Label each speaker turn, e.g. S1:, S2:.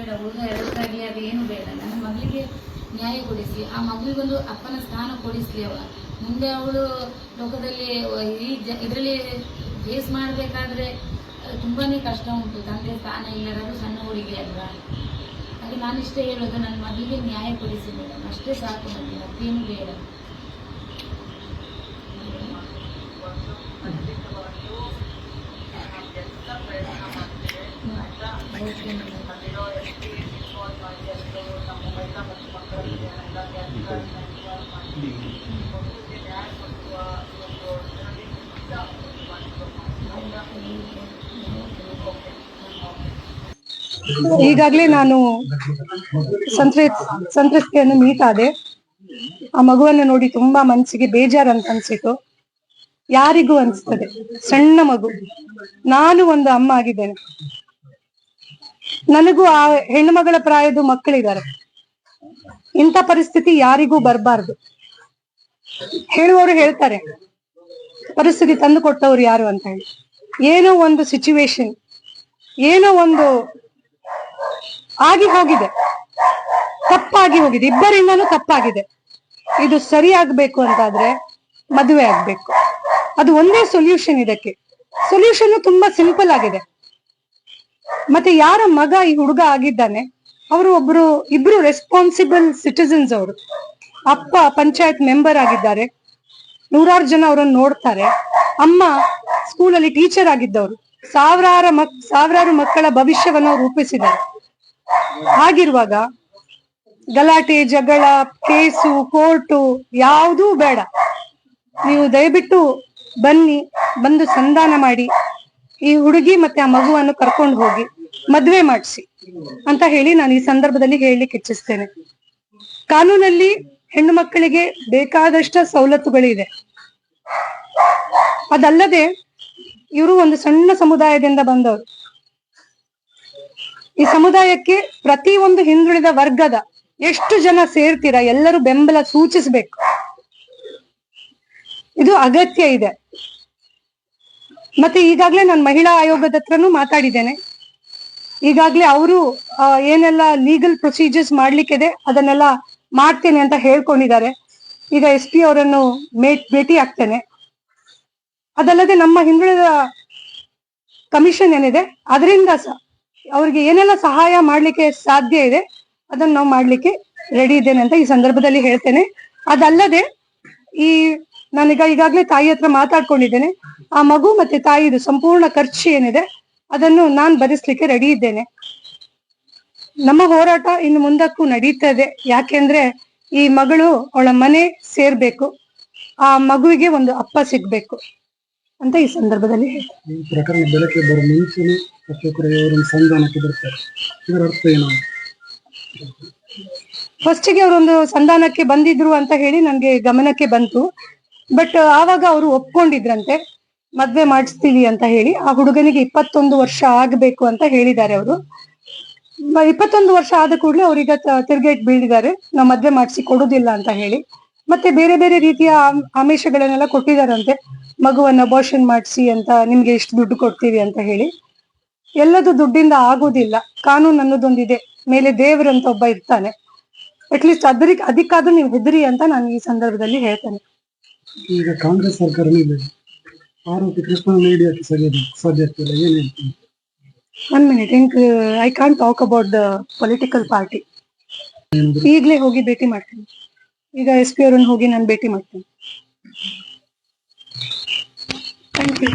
S1: ಬೇಡ, ಹುಡುಗ ಎರಡಕ್ಕಾಗಲಿ ಅದು ಏನು ಬೇಡ. ನನ್ನ ಮಗಳಿಗೆ ನ್ಯಾಯ ಕೊಡಿಸಿ, ಆ ಮಗುವಿಗೊಂದು ಅಪ್ಪನ ಸ್ಥಾನ ಕೊಡಿಸ್ಲಿ ಅವ ಮುಂದೆ ಅವಳು ಲೋಕದಲ್ಲಿ ಈ ಜ, ಇದರಲ್ಲಿ ಫೇಸ್ ಮಾಡಬೇಕಾದ್ರೆ ತುಂಬಾ ಕಷ್ಟ ಉಂಟು. ತಂದೆ ಸ್ಥಾನ ಇಲ್ಲರೂ ಸಣ್ಣ ಹುಡುಗಿ ಅಲ್ವಾ? ಅದು ನಾನಿಷ್ಟೇ ಹೇಳೋದು ನನ್ನ ಮಗಳಿಗೆ ನ್ಯಾಯ ಕೊಡಿಸಿ ಮೇಡಮ್ ಅಷ್ಟೇ ಸಾಕು ನನಗೆ ಮತ್ತೇನು ಬೇಡ.
S2: ಈಗಾಗಲೇ ನಾನು ಸಂತ್ರಿತ್ ಸಂತ್ರಸ್ತೆಯನ್ನು ಮೀಟ್ ಆ ಮಗುವನ್ನು ನೋಡಿ ತುಂಬಾ ಮನಸ್ಸಿಗೆ ಬೇಜಾರು ಅಂತ ಅನ್ಸಿತು. ಯಾರಿಗೂ ಅನ್ಸ್ತದೆ. ಸಣ್ಣ ಮಗು. ನಾನು ಒಂದು ಅಮ್ಮ ಆಗಿದ್ದೇನೆ. ನನಗೂ ಆ ಹೆಣ್ಣು ಮಗಳ ಪ್ರಾಯದ ಮಕ್ಕಳಿದ್ದಾರೆ. ಇಂಥ ಪರಿಸ್ಥಿತಿ ಯಾರಿಗೂ ಬರಬಾರ್ದು. ಹೇಳುವವರು ಹೇಳ್ತಾರೆ, ಪರಿಸ್ಥಿತಿ ತಂದು ಕೊಟ್ಟವ್ರು ಯಾರು ಅಂತ ಹೇಳಿ. ಏನೋ ಒಂದು ಸಿಚುವೇಶನ್ ಏನೋ ಒಂದು ಆಗಿ ಹೋಗಿದೆ. ತಪ್ಪಾಗಿ ಹೋಗಿದೆ. ಇಬ್ಬರಿಂದನೂ ತಪ್ಪಾಗಿದೆ. ಇದು ಸರಿ ಆಗ್ಬೇಕು ಅಂತಾದ್ರೆ ಮದುವೆ ಆಗ್ಬೇಕು. ಅದು ಒಂದೇ ಸೊಲ್ಯೂಷನ್ ಇದಕ್ಕೆ. ಸೊಲ್ಯೂಷನ್ ತುಂಬಾ ಸಿಂಪಲ್ ಆಗಿದೆ. ಮತ್ತೆ ಯಾರ ಮಗ ಈ ಹುಡುಗ ಆಗಿದ್ದಾನೆ? ಅವರು ಒಬ್ರು, ಇಬ್ರು ರೆಸ್ಪಾನ್ಸಿಬಲ್ ಸಿಟಿಸನ್ಸ್ ಅವರು. ಅಪ್ಪ ಪಂಚಾಯತ್ ಮೆಂಬರ್ ಆಗಿದ್ದಾರೆ. ನೂರಾರು ಜನ ಅವರನ್ನು ನೋಡ್ತಾರೆ. ಅಮ್ಮ ಸ್ಕೂಲಲ್ಲಿ ಟೀಚರ್ ಆಗಿದ್ದವರು. ಸಾವಿರಾರ ಮಕ್, ಸಾವಿರಾರು ಮಕ್ಕಳ ಭವಿಷ್ಯವನ್ನು ರೂಪಿಸಿದ್ದಾರೆ. ಹಾಗಿರುವಾಗ ಗಲಾಟೆ, ಜಗಳ, ಕೇಸು, ಕೋರ್ಟು ಯಾವುದೂ ಬೇಡ. ನೀವು ದಯವಿಟ್ಟು ಬನ್ನಿ, ಬಂದು ಸಂಧಾನ ಮಾಡಿ. ಈ ಹುಡುಗಿ ಮತ್ತೆ ಆ ಮಗುವನ್ನು ಕರ್ಕೊಂಡು ಹೋಗಿ ಮದ್ವೆ ಮಾಡಿಸಿ ಅಂತ ಹೇಳಿ ನಾನು ಈ ಸಂದರ್ಭದಲ್ಲಿ ಹೇಳಲಿಕ್ಕೆ ಇಚ್ಛಿಸ್ತೇನೆ. ಕಾನೂನಲ್ಲಿ ಹೆಣ್ಣು ಮಕ್ಕಳಿಗೆ ಬೇಕಾದಷ್ಟ ಸವಲತ್ತುಗಳಿದೆ. ಅದಲ್ಲದೆ ಇವರು ಒಂದು ಸಣ್ಣ ಸಮುದಾಯದಿಂದ ಬಂದವರು. ಈ ಸಮುದಾಯಕ್ಕೆ ಪ್ರತಿ ಒಂದು ಹಿಂದುಳಿದ ವರ್ಗದ ಎಷ್ಟು ಜನ ಸೇರ್ತೀರಾ ಎಲ್ಲರೂ ಬೆಂಬಲ ಸೂಚಿಸಬೇಕು. ಇದು ಅಗತ್ಯ ಇದೆ. ಮತ್ತೆ ಈಗಾಗ್ಲೇ ನಾನು ಮಹಿಳಾ ಆಯೋಗದ ಹತ್ರನೂ ಮಾತಾಡಿದ್ದೇನೆ. ಈಗಾಗ್ಲೇ ಅವರು ಏನೆಲ್ಲ ಲೀಗಲ್ ಪ್ರೊಸೀಜರ್ಸ್ ಮಾಡ್ಲಿಕ್ಕಿದೆ ಅದನ್ನೆಲ್ಲ ಮಾಡ್ತೇನೆ ಅಂತ ಹೇಳ್ಕೊಂಡಿದ್ದಾರೆ. ಈಗ ಎಸ್ ಪಿ ಅವರನ್ನು ಭೇಟಿ ಆಗ್ತೇನೆ. ಅದಲ್ಲದೆ ನಮ್ಮ ಹಿಂದುಳಿದ ಕಮಿಷನ್ ಏನಿದೆ, ಅದರಿಂದ ಸಹ ಅವ್ರಿಗೆ ಏನೆಲ್ಲ ಸಹಾಯ ಮಾಡ್ಲಿಕ್ಕೆ ಸಾಧ್ಯ ಇದೆ, ಅದನ್ನ ನಾವು ಮಾಡ್ಲಿಕ್ಕೆ ರೆಡಿ ಇದ್ದೇನೆ ಅಂತ ಈ ಸಂದರ್ಭದಲ್ಲಿ ಹೇಳ್ತೇನೆ. ಅದಲ್ಲದೆ ಈ ನಾನೀಗ ಈಗಾಗಲೇ ತಾಯಿ ಹತ್ರ ಮಾತಾಡ್ಕೊಂಡಿದ್ದೇನೆ. ಆ ಮಗು ಮತ್ತೆ ತಾಯಿದು ಸಂಪೂರ್ಣ ಖರ್ಚು ಏನಿದೆ ಅದನ್ನು ನಾನು ಭರಿಸ್ಲಿಕ್ಕೆ ರೆಡಿ ಇದ್ದೇನೆ. ನಮ್ಮ ಹೋರಾಟ ಇನ್ನು ಮುಂದಕ್ಕೂ ನಡೀತದೆ ಯಾಕೆಂದ್ರೆ ಈ ಮಗಳು ಅವಳ ಮನೆ ಸೇರ್ಬೇಕು. ಆ ಮಗುವಿಗೆ ಒಂದು ಅಪ್ಪ ಸಿಗ್ಬೇಕು ಅಂತ ಈ ಸಂದರ್ಭದಲ್ಲಿ
S3: ಈ ಪ್ರಕರಣ ಬೆಳಕಿಗೆ ಬರೋ ಮುಂಚೆನೆ ಸಂಧಾನಕ್ಕೆ ಬರ್ತಾರೆ. ಇದರ ಅರ್ಥ ಏನು?
S2: ಫಸ್ಟಿಗೆ ಅವರೊಂದು ಸಂಧಾನಕ್ಕೆ ಬಂದಿದ್ರು ಅಂತ ಹೇಳಿ ನನ್ಗೆ ಗಮನಕ್ಕೆ ಬಂತು. ಬಟ್ ಆವಾಗ ಅವರು ಒಪ್ಕೊಂಡಿದ್ರಂತೆ, ಮದ್ವೆ ಮಾಡಿಸ್ತೀವಿ ಅಂತ ಹೇಳಿ, ಆ ಹುಡುಗನಿಗೆ ಇಪ್ಪತ್ತೊಂದು ವರ್ಷ ಆಗ್ಬೇಕು ಅಂತ ಹೇಳಿದ್ದಾರೆ ಅವರು. ಇಪ್ಪತ್ತೊಂದು ವರ್ಷ ಆದ ಕೂಡಲೇ ಅವ್ರೀಗ ತಿರ್ಗೇಟ್ ಬೀಳಿದ್ದಾರೆ ನಾವು ಮದ್ವೆ ಮಾಡಿಸಿ ಕೊಡುದಿಲ್ಲ ಅಂತ ಹೇಳಿ. ಮತ್ತೆ ಬೇರೆ ಬೇರೆ ರೀತಿಯ ಆಮ್- ಆಮಿಷಗಳನ್ನೆಲ್ಲ ಕೊಟ್ಟಿದಾರಂತೆ, ಮಗುವನ್ನ ಅಬೋಷನ್ ಮಾಡಿಸಿ ಅಂತ ನಿಮ್ಗೆ ಇಷ್ಟು ದುಡ್ಡು ಕೊಡ್ತೀವಿ ಅಂತ ಹೇಳಿ. ಎಲ್ಲದು ದುಡ್ಡಿಂದ ಆಗುದಿಲ್ಲ, ಕಾನೂನು ಅನ್ನೋದೊಂದಿದೆ, ಮೇಲೆ ದೇವರಂತ ಒಬ್ಬ ಇರ್ತಾನೆ. ಅಟ್ಲೀಸ್ಟ್ ಅದ್ರಿಗೆ, ಅದಕ್ಕಾದ್ರೂ ನೀವು ಹೆದರಿ ಅಂತ ನಾನು ಈ ಸಂದರ್ಭದಲ್ಲಿ ಹೇಳ್ತೇನೆ.
S3: ಈಗ ಕಾಂಗ್ರೆಸ್ ಸರ್ಕಾರನೇ ಇದೆ. ಆರೋಪಿ ಕೃಷ್ಣ ಹಿಡಿಯಕ್ಕೆ ಸಾಧ್ಯ ಸಾಧ್ಯತೆ ಇಲ್ಲ. ಏನ್ ಹೇಳ್ತೀನಿ
S2: one minute ink I can't talk about the political party ಈಗಲೇ ಹೋಗಿ ಭೇಟಿ ಮಾಡ್ತೀನಿ. ಈಗ ಎಸ್ ಪಿ ಅವರನ್ನು ಹೋಗಿ ನಾನು ಭೇಟಿ ಮಾಡ್ತೀನಿ. Thank you